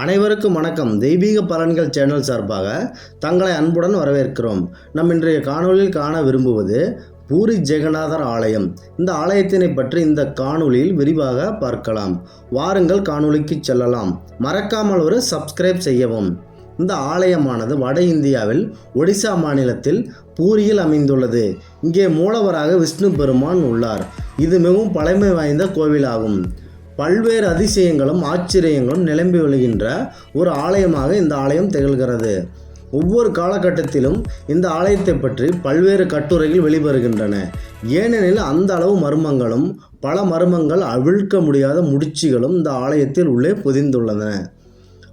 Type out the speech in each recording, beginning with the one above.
அனைவருக்கும் வணக்கம். தெய்வீக பலன்கள் சேனல் சார்பாக தங்களை அன்புடன் வரவேற்கிறோம். நம் இன்றைய காணொலியில் காண விரும்புவது பூரி ஜெகநாதர் ஆலயம். இந்த ஆலயத்தினை பற்றி இந்த காணொளியில் விரிவாக பார்க்கலாம். வாருங்கள் காணொலிக்கு செல்லலாம். மறக்காமல் ஒரு சப்ஸ்கிரைப் செய்யவும். இந்த ஆலயமானது வட இந்தியாவில் ஒடிசா மாநிலத்தில் பூரியில் அமைந்துள்ளது. இங்கே மூலவராக விஷ்ணு பெருமான் உள்ளார். இது மிகவும் பழமை வாய்ந்த கோவிலாகும். பல்வேறு அதிசயங்களும் ஆச்சரியங்களும் நிலம்பி விழுகின்ற ஒரு ஆலயமாக இந்த ஆலயம் திகழ்கிறது. ஒவ்வொரு காலகட்டத்திலும் இந்த ஆலயத்தை பற்றி பல்வேறு கட்டுரைகள் வெளிவருகின்றன. ஏனெனில் அந்த அளவு மர்மங்களும் பல மர்மங்கள் அவிழ்க்க முடியாத முடிச்சுகளும் இந்த ஆலயத்தில் உள்ளே பொதிந்துள்ளன.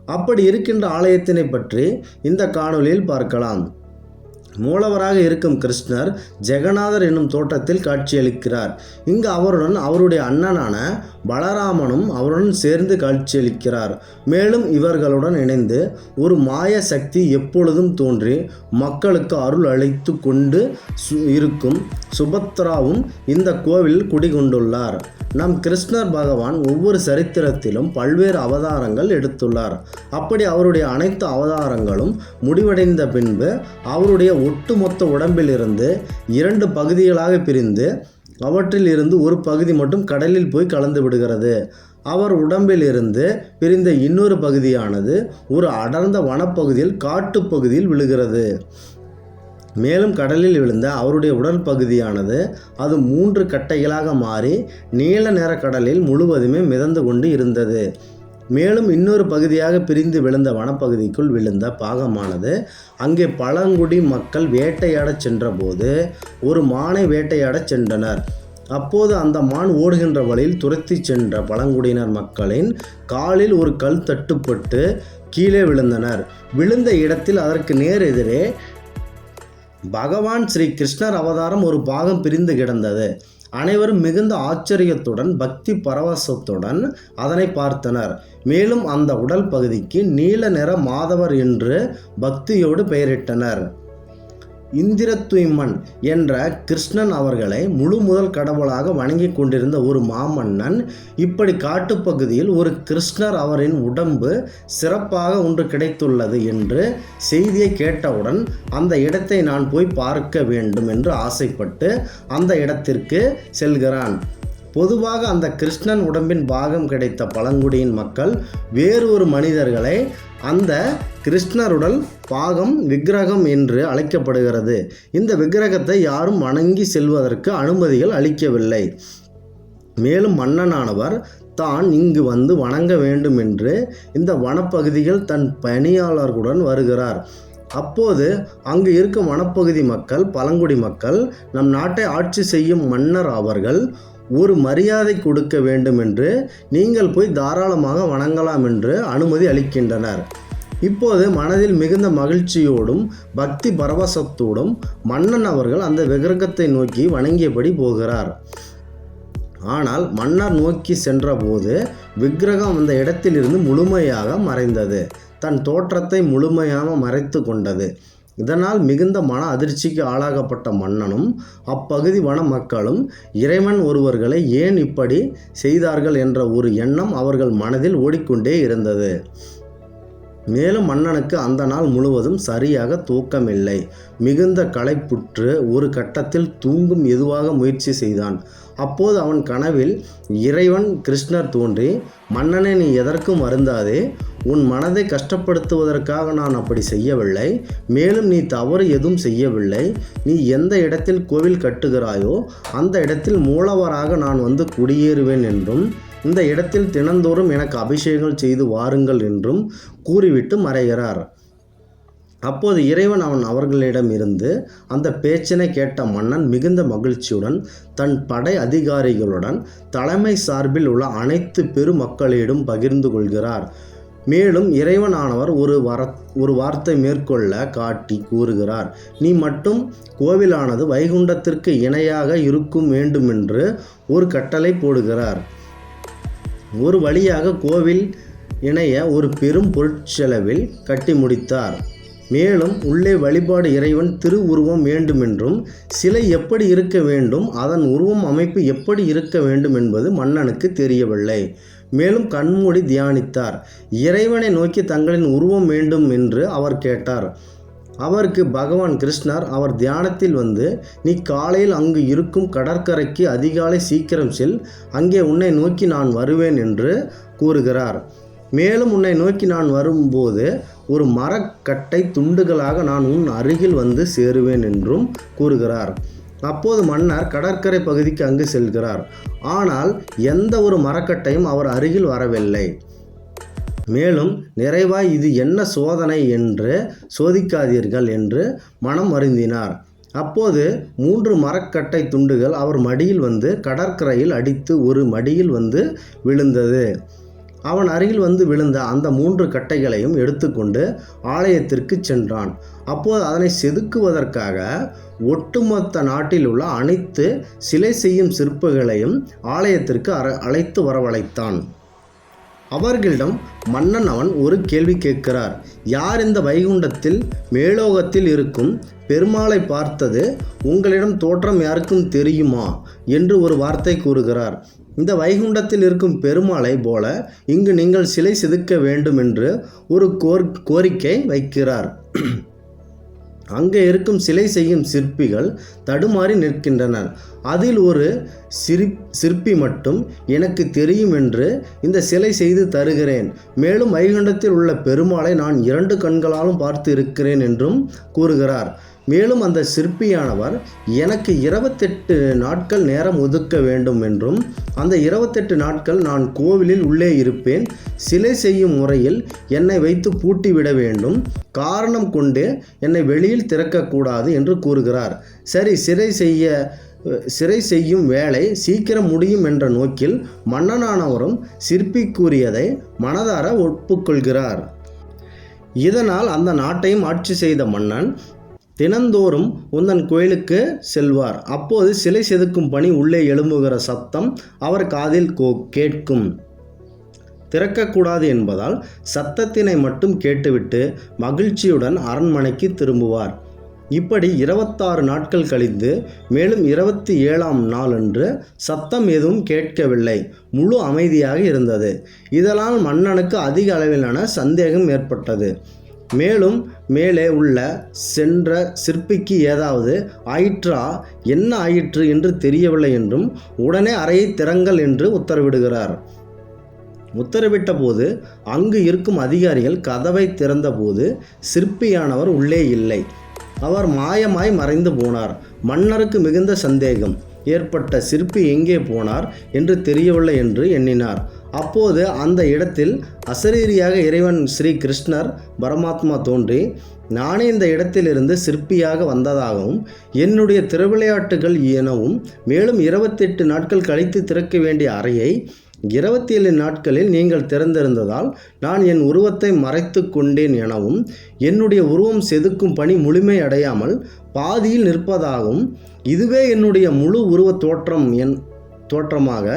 அப்படி இருக்கின்ற ஆலயத்தினை பற்றி இந்த காணொலியில் பார்க்கலாம். மூலவராக இருக்கும் கிருஷ்ணர் ஜெகநாதர் என்னும் தோட்டத்தில் காட்சியளிக்கிறார். இங்கு அவருடன் அவருடைய அண்ணனான பலராமனும் அவருடன் சேர்ந்து காட்சியளிக்கிறார். மேலும் இவர்களுடன் இணைந்து ஒரு மாய சக்தி எப்பொழுதும் தோன்றி மக்களுக்கு அருள் அளித்து கொண்டு சு- இருக்கும் சுபத்ராவும் இந்த கோவிலில் குடிகொண்டுள்ளார். நம் கிருஷ்ணர் பகவான் ஒவ்வொரு சரித்திரத்திலும் பல்வேறு அவதாரங்கள் எடுத்துள்ளார். அப்படி அவருடைய அனைத்து அவதாரங்களும் முடிவடைந்த பின்பு அவருடைய ஒட்டுமொத்த உடம்பிலிருந்து இரண்டு பகுதிகளாக பிரிந்து அவற்றில் இருந்து ஒரு பகுதி மட்டும் கடலில் போய் கலந்து விடுகிறது. அவர் உடம்பிலிருந்து பிரிந்த இன்னொரு பகுதியானது ஒரு அடர்ந்த வனப்பகுதியில் காட்டுப்பகுதியில் விழுகிறது. மேலும் கடலில் விழுந்த அவருடைய உடல் பகுதியானது அது மூன்று கட்டைகளாக மாறி நீல நிற கடலில் முழுவதுமே மிதந்து கொண்டு இருந்தது. மேலும் இன்னொரு பகுதியாக பிரிந்து விழுந்த வனப்பகுதிக்குள் விழுந்த பாகமானது. அங்கே பழங்குடி மக்கள் வேட்டையாடச் சென்றபோது ஒரு மானை வேட்டையாடச் சென்றனர். அப்போது அந்த மான் ஓடுகின்ற வழியில் துரத்தி சென்ற பழங்குடியினர் மக்களின் காலில் ஒரு கல் தட்டுப்பட்டு கீழே விழுந்தனர். விழுந்த இடத்தில் அதற்கு நேர் எதிரே பகவான் ஸ்ரீ கிருஷ்ணர் அவதாரம் ஒரு பாகம் பிரிந்து கிடந்தது. அனைவரும் மிகுந்த ஆச்சரியத்துடன் பக்தி பரவசத்துடன் அதனை பார்த்தனர். மேலும் அந்த உடல் பகுதிக்கு நீல நிற மாதவர் என்று பக்தியோடு பெயரிட்டனர். இந்திரத்துய்மன் என்ற கிருஷ்ணன் அவர்களை முழு முதல் கடவுளாக வணங்கி கொண்டிருந்த ஒரு மாமன்னன் இப்படி காட்டுப்பகுதியில் ஒரு கிருஷ்ணர் அவரின் உடம்பு சிறப்பாக ஒன்று கிடைத்துள்ளது என்று செய்தியை கேட்டவுடன் அந்த இடத்தை நான் போய் பார்க்க வேண்டும் என்று ஆசைப்பட்டு அந்த இடத்திற்கு செல்கிறான். பொதுவாக அந்த கிருஷ்ணன் உடம்பின் பாகம் கிடைத்த பழங்குடியின் மக்கள் வேறு ஒரு மனிதர்களை அந்த கிருஷ்ணருடல் பாகம் விக்கிரகம் என்று அழைக்கப்படுகிறது. இந்த விக்கிரகத்தை யாரும் வணங்கி செல்வதற்கு அனுமதிகள் அளிக்கவில்லை. மேலும் மன்னனானவர் தான் இங்கு வந்து வணங்க வேண்டும் என்று இந்த வனப்பகுதியில் தன் பணியாளர்களுடன் வருகிறார். அப்போது அங்கு இருக்கும் வனப்பகுதி மக்கள் பழங்குடி மக்கள் நம் நாட்டை ஆட்சி செய்யும் மன்னர் அவர்கள் ஒரு மரியாதை கொடுக்க வேண்டும் என்று நீங்கள் போய் தாராளமாக வணங்கலாம் என்று அனுமதி அளிக்கின்றனர். இப்போது மனதில் மிகுந்த மகிழ்ச்சியோடும் பக்தி பரவசத்தோடும் மன்னன் அவர்கள் அந்த விக்கிரகத்தை நோக்கி வணங்கியபடி போகிறார். ஆனால் மன்னர் நோக்கி சென்றபோது விக்கிரகம் அந்த இடத்திலிருந்து முழுமையாக மறைந்தது. தன் தோற்றத்தை முழுமையாக மறைத்து கொண்டது. இதனால் மிகுந்த மன அதிர்ச்சிக்கு ஆளாகப்பட்ட மன்னனும் அப்பகுதி வன மக்களும் இறைவன் ஒருவர்களை ஏன் இப்படி செய்தார்கள் என்ற ஒரு எண்ணம் அவர்கள் மனதில் ஓடிக்கொண்டே இருந்தது. மேலும் மன்னனுக்கு அந்த நாள் முழுவதும் சரியாக தூக்கமில்லை. மிகுந்த களைப்புற்று ஒரு கட்டத்தில் தூங்கும் எதுவாக முயற்சி செய்தான். அப்போது அவன் கனவில் இறைவன் கிருஷ்ணர் தோன்றி மன்னனை நீ எதற்கும் வருந்தாதே. உன் மனதை கஷ்டப்படுத்துவதற்காக நான் அப்படி செய்யவில்லை. மேலும் நீ தவறு எதுவும் செய்யவில்லை. நீ எந்த இடத்தில் கோவில் கட்டுகிறாயோ அந்த இடத்தில் மூலவராக நான் வந்து குடியேறுவேன் என்றும் இந்த இடத்தில் தினந்தோறும் எனக்கு அபிஷேகங்கள் செய்து வாருங்கள் என்றும் கூறிவிட்டு மறைகிறார். அப்போது இறைவன் அவன் அவர்களிடம் இருந்து அந்த பேச்சினை கேட்ட மன்னன் மிகுந்த மகிழ்ச்சியுடன் தன் படை அதிகாரிகளுடன் தலைமை சார்பில் உள்ள அனைத்து பெருமக்களிடம் பகிர்ந்து கொள்கிறார். மேலும் இறைவனானவர் ஒரு வர ஒரு வார்த்தை மேற்கொள்ள காட்டி கூறுகிறார். நீ மட்டும் கோவிலானது வைகுண்டத்திற்கு இணையாக இருக்கும் வேண்டுமென்று ஒரு கட்டளை போடுகிறார். ஒரு வழியாக கோவில் இணைய ஒரு பெரும் பொருட்செலவில் கட்டி முடித்தார். மேலும் உள்ளே வழிபாடு இறைவன் திருவுருவம் வேண்டுமென்றும் சிலை எப்படி இருக்க வேண்டும் அதன் உருவம் அமைப்பு எப்படி இருக்க வேண்டும் என்பது மன்னனுக்கு தெரியவில்லை. மேலும் கண்மூடி தியானித்தார். இறைவனை நோக்கி தங்களின் உருவம் வேண்டும் என்று அவர் கேட்டார். அவருக்கு பகவான் கிருஷ்ணர் அவர் தியானத்தில் வந்து நீ காலையில் அங்கு இருக்கும் கடற்கரைக்கு அதிகாலை சீக்கிரம் செல் அங்கே உன்னை நோக்கி நான் வருவேன் என்று கூறுகிறார். மேலும் உன்னை நோக்கி நான் வரும்போது ஒரு மரக்கட்டை துண்டுகளாக நான் உன் அருகில் வந்து சேருவேன் என்றும் கூறுகிறார். அப்போது மன்னர் கடற்கரை பகுதிக்கு அங்கு செல்கிறார். ஆனால் எந்த ஒரு மரக்கட்டையும் அவர் அருகில் வரவில்லை. மேலும் நிறைவாய் இது என்ன சோதனை என்று சோதிக்காதீர்கள் என்று மனம் வருந்தினார். அப்போது மூன்று மரக்கட்டை துண்டுகள் அவர் மடியில் வந்து கடற்கரையில் அடித்து ஒரு மடியில் வந்து விழுந்தது. அவன் அருகில் வந்து விழுந்த அந்த மூன்று கட்டைகளையும் எடுத்துக்கொண்டு ஆலயத்திற்கு சென்றான். அப்போது அதனை செதுக்குவதற்காக ஒட்டுமொத்த நாட்டில் உள்ள அனைத்து சிலை செய்யும் சிற்பங்களையும் ஆலயத்திற்கு அழைத்து வரவழைத்தான். அவர்களிடம் மன்னன் அவன் ஒரு கேள்வி கேட்கிறார். யார் இந்த வைகுண்டத்தில் மேலோகத்தில் இருக்கும் பெருமாளை பார்த்தது? உங்களிடம் தோற்றம் யாருக்கும் தெரியுமா என்று ஒரு வார்த்தை கூறுகிறார். இந்த வைகுண்டத்தில் இருக்கும் பெருமாளை போல இங்கு நீங்கள் சிலை செதுக்க வேண்டும் என்று ஒரு கோர் கோரிக்கை வைக்கிறார். அங்கே இருக்கும் சிலை செய்யும் சிற்பிகள் தடுமாறி நிற்கின்றனர். அதில் ஒரு சிறி சிற்பி மட்டும் எனக்கு தெரியும் என்று இந்த சிலை செய்து தருகிறேன். மேலும் வைகுண்டத்தில் உள்ள பெருமாளை நான் இரண்டு கண்களாலும் பார்த்து இருக்கிறேன் என்றும் கூறுகிறார். மேலும் அந்த சிற்பியானவர் எனக்கு இருபத்தெட்டு நாட்கள் நேரம் ஒதுக்க வேண்டும் என்றும் அந்த இருபத்தெட்டு நாட்கள் நான் கோவிலில் உள்ளே இருப்பேன். சிலை செய்யும் முறையில் என்னை வைத்து பூட்டிவிட வேண்டும். காரணம் கொண்டு என்னை வெளியில் திறக்கக்கூடாது என்று கூறுகிறார். சரி சிறை செய்ய சிறை செய்யும் வேலை சீக்கிரம் முடியும் என்ற நோக்கில் மன்னனானவரும் சிற்பி கூறியதை மனதார ஒப்புக்கொள்கிறார். இதனால் அந்த நாட்டையும் ஆட்சி செய்த மன்னன் தினந்தோறும் உந்தன் கோயிலுக்கு செல்வார். அப்போது சிலை செதுக்கும் பணி உள்ளே எழும்புகிற சத்தம் அவர் காதில் கோ கேட்கும். திறக்கக்கூடாது என்பதால் சத்தத்தினை மட்டும் கேட்டுவிட்டு மகிழ்ச்சியுடன் அரண்மனைக்கு திரும்புவார். இப்படி இருபத்தாறு நாட்கள் கழிந்து மேலும் இருபத்தி ஏழாம் நாளன்று சத்தம் எதுவும் கேட்கவில்லை. முழு அமைதியாக இருந்தது. இதனால் மன்னனுக்கு அதிக அளவிலான சந்தேகம் ஏற்பட்டது. மேலும் மேலே உள்ள சென்ற சிற்பிக்கு ஏதாவது ஆயிற்றா? என்ன ஆயிற்று என்று தெரியவில்லை என்றும் உடனே அறையை திறங்கள் என்று உத்தரவிடுகிறார். உத்தரவிட்ட போது அங்கு இருக்கும் அதிகாரிகள் கதவை திறந்தபோது சிற்பியானவர் உள்ளே இல்லை. அவர் மாயமாய் மறைந்து போனார். மன்னருக்கு மிகுந்த சந்தேகம். ஏற்பட்ட சிற்பி எங்கே போனார் என்று தெரியவில்லை என்று எண்ணினார். அப்போது அந்த இடத்தில் அசரீரியாக இறைவன் ஸ்ரீ கிருஷ்ணர் பரமாத்மா தோன்றி நானே இந்த இடத்திலிருந்து சிற்பியாக வந்ததாகவும் என்னுடைய திருவிளையாட்டுகள் எனவும் மேலும் இருபத்தெட்டு நாட்கள் கழித்து திறக்க வேண்டிய அறையை இருபத்தி ஏழு நாட்களில் நீங்கள் திறந்திருந்ததால் நான் என் உருவத்தை மறைத்து கொண்டேன் எனவும் என்னுடைய உருவம் செதுக்கும் பணி முழுமை அடையாமல் பாதியில் நிற்பதாகவும் இதுவே என்னுடைய முழு உருவ தோற்றம் என் தோற்றமாக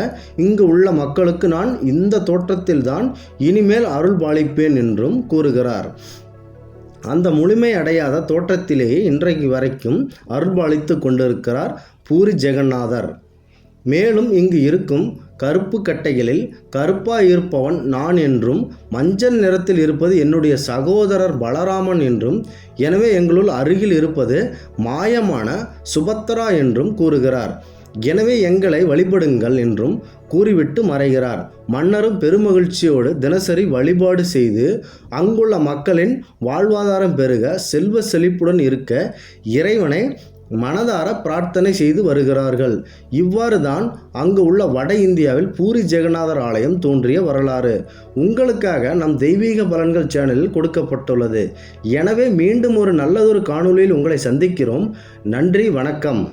இங்கு உள்ள மக்களுக்கு நான் இந்த தோற்றத்தில்தான் இனிமேல் அருள் பாலிப்பேன் என்றும் கூறுகிறார். அந்த முழுமை அடையாத தோற்றத்திலேயே இன்றைக்கு வரைக்கும் அருள்பாலித்து கொண்டிருக்கிறார் பூரி ஜெகநாதர். மேலும் இங்கு இருக்கும் கருப்பு கட்டைகளில் கருப்பாய் இருப்பவன் நான் என்றும் மஞ்சள் நிறத்தில் இருப்பது என்னுடைய சகோதரர் பலராமன் என்றும் எனவே எங்களுள் அருகில் இருப்பது மாயமான சுபத்ரா என்றும் கூறுகிறார். எனவே எங்களை வழிபடுங்கள் என்றும் கூறிவிட்டு மறைகிறார். மன்னரும் பெருமகிழ்ச்சியோடு தினசரி வழிபாடு செய்து அங்குள்ள மக்களின் வாழ்வாதாரம் பெருக செல்வ செழிப்புடன் இருக்க இறைவனை மனதார பிரார்த்தனை செய்து வருகிறார்கள். இவ்வாறு தான் அங்கு உள்ள வட இந்தியாவில் பூரி ஜெகநாதர் ஆலயம் தோன்றிய வரலாறு. உங்களுக்காக நம் தெய்வீக பலன்கள் சேனலில் கொடுக்கப்பட்டுள்ளது. எனவே மீண்டும் ஒரு நல்லதொரு காணொளியில் உங்களை சந்திக்கிறோம். நன்றி வணக்கம்.